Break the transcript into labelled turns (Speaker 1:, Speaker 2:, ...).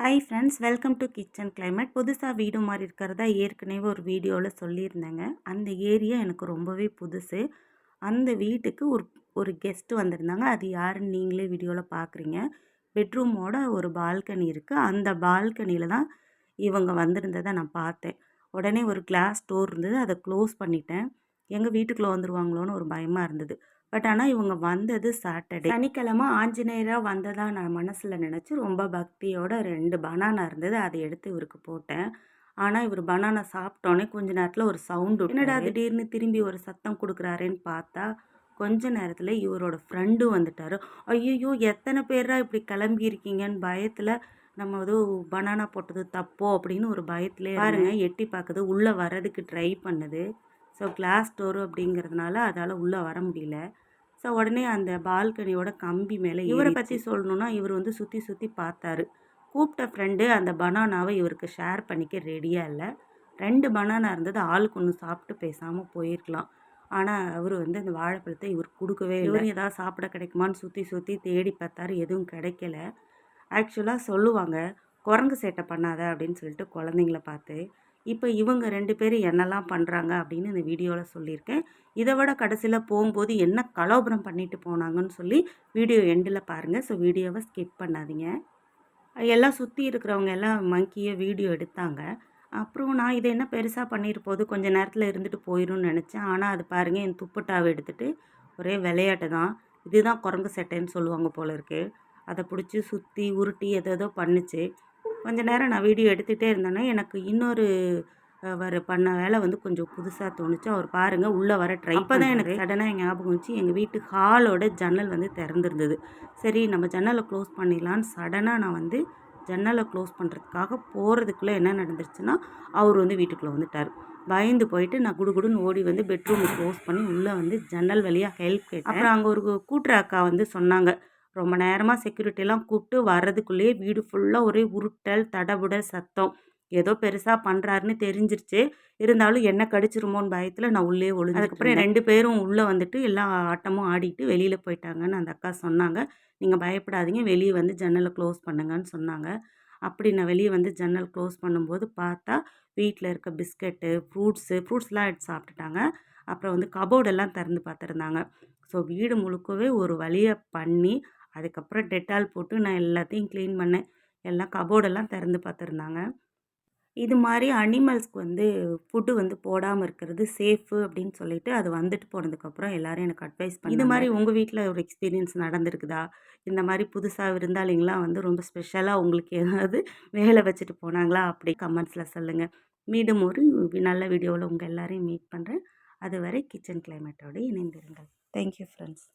Speaker 1: Hi friends welcome to kitchen climate புதுசாக வீடு மாதிரி இருக்கிறதா ஏற்கனவே ஒரு வீடியோவில் சொல்லியிருந்தேங்க. அந்த ஏரியா எனக்கு ரொம்பவே புதுசு. அந்த வீட்டுக்கு ஒரு ஒரு கெஸ்ட்டு வந்திருந்தாங்க. அது யாருன்னு நீங்களே வீடியோவில் பார்க்குறீங்க பெட்ரூமோட ஒரு பால்கனி இருக்குது அந்த பால்கனியில் தான் இவங்க வந்திருந்ததை நான் பார்த்தேன். உடனே ஒரு கிளாஸ் டோர் இருந்தது. அதை க்ளோஸ் பண்ணிட்டேன். எங்கள் வீட்டுக்குள்ளே வந்துருவாங்களோன்னு ஒரு பயமாக இருந்தது. பட் ஆனால் இவங்க வந்தது சாட்டர்டே. சனிக்கிழமை ஆஞ்சநேயராக வந்ததா நான் மனசில் நினச்சி ரொம்ப பக்தியோட ரெண்டு பனானா இருந்தது. அதை எடுத்து இவருக்கு போட்டேன். ஆனால் இவர் பனானா சாப்பிட்டோன்னே கொஞ்ச நேரத்தில் ஒரு சவுண்டு என்னடா திடீர்னு திரும்பி ஒரு சத்தம் கொடுக்குறாருன்னு பார்த்தா கொஞ்ச நேரத்தில் இவரோட ஃப்ரெண்டும் வந்துட்டார். ஐயோ எத்தனை பேரா இப்படி கிளம்பி இருக்கீங்கன்னு பயத்தில் நம்ம ஏதோ பனானா போட்டது தப்போ அப்படின்னு ஒரு பயத்திலே பாருங்க. எட்டி பார்க்குது. உள்ளே வர்றதுக்கு ட்ரை பண்ணுது. ஸோ கிளாஸ் டோரு அப்படிங்கிறதுனால அதால் உள்ளே வர முடியல. ஸோ உடனே அந்த பால்கனியோட கம்பி மேலே இவரை பற்றி சொல்லணுன்னா இவர் வந்து சுற்றி சுற்றி பார்த்தாரு. கூப்பிட்ட ஃப்ரெண்டு அந்த பனானாவை இவருக்கு ஷேர் பண்ணிக்க ரெடியாக இல்லை. ரெண்டு பனானா இருந்தது ஆளுக்கு ஒன்று சாப்பிட்டு பேசாமல் போயிருக்கலாம். ஆனால் அவர் வந்து அந்த வாழைப்பழத்தை இவர் கொடுக்கவே இல்லை. இவர் ஏதாவது சாப்பிட கிடைக்குமான்னு சுற்றி சுற்றி தேடி பார்த்தாரு எதுவும் கிடைக்கல. ஆக்சுவலாக சொல்லுவாங்க குரங்கு சேட்டை பண்ணாத அப்படின்னு சொல்லிட்டு குழந்தைங்கள பார்த்து. இப்போ இவங்க ரெண்டு பேரும் என்னெல்லாம் பண்ணுறாங்க அப்படின்னு இந்த வீடியோவில் சொல்லியிருக்கேன். இதை விட கடைசியில் போகும்போது என்ன கலோபரம் பண்ணிட்டு போனாங்கன்னு சொல்லி வீடியோ எண்டில் பாருங்கள் ஸோ வீடியோவை ஸ்கிப் பண்ணாதீங்க. எல்லாம் சுற்றி இருக்கிறவங்க எல்லாம் மங்கியை வீடியோ எடுத்தாங்க. அப்புறம் நான் இதை என்ன பெருசாக பண்ணிட்டு போது கொஞ்சம் நேரத்தில் இருந்துட்டு போயிடும்னு நினச்சேன். ஆனால் அது பாருங்கள் என் துப்பட்டாவை எடுத்துகிட்டு ஒரே விளையாட்டு தான். இதுதான் குரங்கு சட்டைன்னு சொல்லுவாங்க போல இருக்குது அதை பிடிச்சி சுற்றி உருட்டி எதோ ஏதோ பண்ணுச்சு. கொஞ்ச நேரம் நான் வீடியோ எடுத்துகிட்டே இருந்தேன்னா எனக்கு இன்னொரு அவர் பண்ண வேலை வந்து கொஞ்சம் புதுசாக தோணுச்சு. அவர் பாருங்கள் உள்ளே வர ட்ரை அப்போ தான் எனக்கு சடனாக ஞாபகம் வச்சு எங்கள் வீட்டு ஹாலோட ஜன்னல் வந்து திறந்துருந்தது. சரி நம்ம ஜன்னலை க்ளோஸ் பண்ணிடலான்னு சடனாக நான் வந்து ஜன்னலை க்ளோஸ் பண்ணுறதுக்காக போகிறதுக்குள்ளே என்ன நடந்துருச்சுன்னா அவர் வந்து வீட்டுக்குள்ளே வந்துட்டார். பயந்து போயிட்டு நான் குடுகுடுன்னு ஓடி வந்து பெட்ரூமை க்ளோஸ் பண்ணி உள்ளே வந்து ஜன்னல் வழியாக ஹெல்ப் கேட்டேன். அப்புறம் அங்கே ஒரு கூட்டுற அக்கா வந்து சொன்னாங்க. ரொம்ப நேரமாக செக்யூரிட்டிலாம் கூப்பிட்டு வர்றதுக்குள்ளேயே வீடு ஃபுல்லாக ஒரே உருட்டல் தடபுடல் சத்தம். ஏதோ பெருசாக பண்ணுறாருன்னு தெரிஞ்சிருச்சு. இருந்தாலும் என்ன கடிச்சிருமோன்னு பயத்தில் நான் உள்ளே ஒழுங்கு அதுக்கப்புறம் ரெண்டு பேரும் உள்ளே வந்துட்டு எல்லா ஆட்டமும் ஆடிட்டு வெளியில் போயிட்டாங்கன்னு அந்த அக்கா சொன்னாங்க. நீங்கள் பயப்படாதீங்க. வெளியே வந்து ஜன்னலை க்ளோஸ் பண்ணுங்கன்னு சொன்னாங்க. அப்படி நான் வெளியே வந்து ஜன்னல் க்ளோஸ் பண்ணும்போது பார்த்தா வீட்டில் இருக்க பிஸ்கெட்டு ஃப்ரூட்ஸு ஃப்ரூட்ஸ்லாம் எடுத்து சாப்பிட்டுட்டாங்க. அப்புறம் வந்து கபோர்டெல்லாம் திறந்து பார்த்துருந்தாங்க. ஸோ வீடு முழுக்கவே ஒரு வழியை பண்ணி அதுக்கப்புறம் டெட்டால் போட்டு நான் எல்லாத்தையும் க்ளீன் பண்ணேன். எல்லாம் கபோர்டெல்லாம் திறந்து பார்த்துருந்தாங்க. இது மாதிரி அனிமல்ஸ்க்கு வந்து ஃபுட்டு வந்து போடாமல் இருக்கிறது சேஃபு அப்படின்னு சொல்லிட்டு அது வந்துட்டு போனதுக்கப்புறம் எல்லோரும் எனக்கு அட்வைஸ் பண்ணி இது மாதிரி உங்கள் வீட்டில் ஒரு எக்ஸ்பீரியன்ஸ் நடந்திருக்குதா? இந்த மாதிரி புதுசாக விருந்தாளிங்களாம் வந்து ரொம்ப ஸ்பெஷலாக உங்களுக்கு ஏதாவது வேலை வச்சுட்டு போனாங்களா? அப்படி கமெண்ட்ஸில் சொல்லுங்கள் மீண்டும் ஒரு நல்ல வீடியோவில் உங்கள் எல்லாரையும் மீட் பண்ணுறேன் அதுவரை கிச்சன் கிளைமேட்டோடு இணைந்திருங்கள். Thank you friends